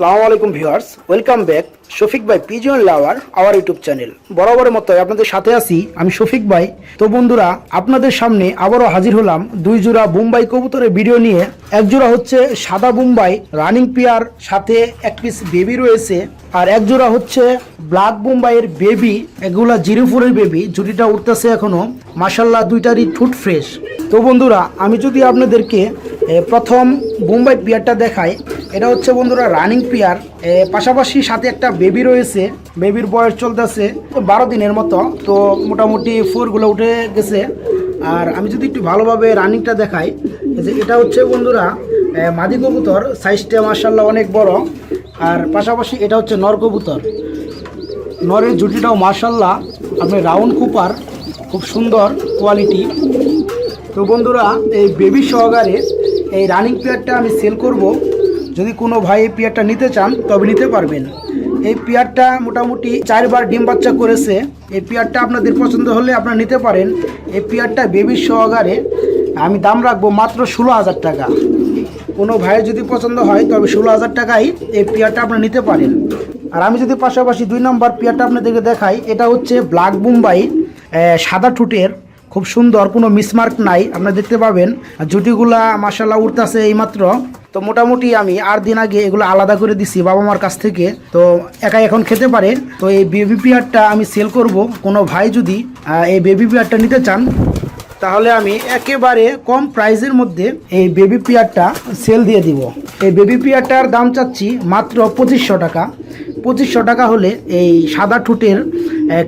আসসালামু আলাইকুম viewers, welcome back Shafiq ভাই pigeon lover, our YouTube channel. বরাবরের মতো আপনাদের সাথে আছি আমি শফিক ভাই। তো বন্ধুরা, আপনাদের সামনে আবারও হাজির হলাম দুই জোড়া বোম্বাই কবুতরের ভিডিও নিয়ে। এক জোড়া হচ্ছে সাদা বোম্বাই, রানিং পিয়ার, সাথে এক পিস বেবি রয়েছে। আর এক জোড়া হচ্ছে ব্ল্যাক বোম্বাইয়ের বেবি এগুলা জিরো ফোরের বেবি জুটিটা উঠতেছে এখনও। মাসাল্লাহ দুইটারই ঠুট ফ্রেশ তো বন্ধুরা, আমি যদি আপনাদেরকে প্রথম বোম্বাই পেয়ারটা দেখায় এটা হচ্ছে বন্ধুরা রানিং পেয়ার। পাশাপাশি সাথে একটা বেবি রয়েছে। বেবির বয়স চলতেছে বারো দিনের মতো। তো মোটামুটি ফোরগুলো উঠে গেছে। আর আমি যদি একটু ভালোভাবে রানিংটা দেখাই যে এটা হচ্ছে বন্ধুরা মাদি কবুতর। সাইজটা মার্শাল্লাহ অনেক বড়। আর পাশাপাশি এটা হচ্ছে নর কবুতর। নরের জুটিটাও মার্শাল্লাহ আপনি রাউন্ড কুপার। খুব সুন্দর কোয়ালিটি। তো বন্ধুরা, এই বেবি সহকারে এই রানিং পেয়ারটা আমি সেল করব। যদি কোনো ভাই এই পেয়ারটা নিতে চান, তবে নিতে পারবেন। এই পেয়ারটা মোটামুটি চারবার ডিম বাচ্চা করেছে। এই পেয়ারটা আপনাদের পছন্দ হলে আপনারা নিতে পারেন। এই পেয়ারটা বেবি সহকারে আমি দাম রাখব মাত্র ষোলো হাজার টাকা। কোনো ভাইয়ের যদি পছন্দ হয়, তবে ষোলো হাজার টাকায় এই পেয়ারটা আপনারা নিতে পারেন। আর আমি যদি পাশাপাশি দুই নম্বর পেয়ারটা আপনাদেরকে দেখাই, এটা হচ্ছে ব্ল্যাক বুম্বাই সাদা ঠুটের। খুব সুন্দর, কোনো মিসমার্ক নাই, আপনারা দেখতে পাবেন। আর জুটিগুলা মাসাল্লাহ উঠতেছে এইমাত্র। তো মোটামুটি আমি আট দিন আগে এগুলো আলাদা করে দিছি বাবা মার কাছ থেকে। তো একাই এখন খেতে পারে। তো এই বেবি পেয়ারটা আমি সেল করব। কোনো ভাই যদি এই বেবি পেয়ারটা নিতে চান, তাহলে আমি একেবারে কম প্রাইসের মধ্যে এই বেবি পেয়ারটা সেল দিয়ে দিব। এই বেবি পেয়ারটার দাম চাচ্ছি মাত্র পঁচিশশো টাকা। পঁচিশশো টাকা হলে এই সাদা ঠুটের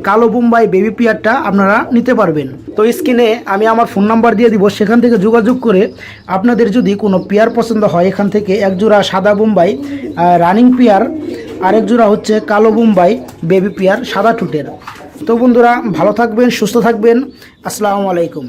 কালো বুম্বাই বেবি পিয়ারটা আপনারা নিতে পারবেন। তো স্ক্রিনে আমি আমার ফোন নাম্বার দিয়ে দিব, সেখান থেকে যোগাযোগ করে আপনাদের যদি কোনো পিয়ার পছন্দ হয়, এখান থেকে এক জোড়া সাদা বুম্বাই রানিং পিয়ার আরেক জোড়া হচ্ছে কালো বুম্বাই বেবি পিয়ার সাদা টুটের তো বন্ধুরা, ভালো থাকবেন, সুস্থ থাকবেন। আসসালামু আলাইকুম।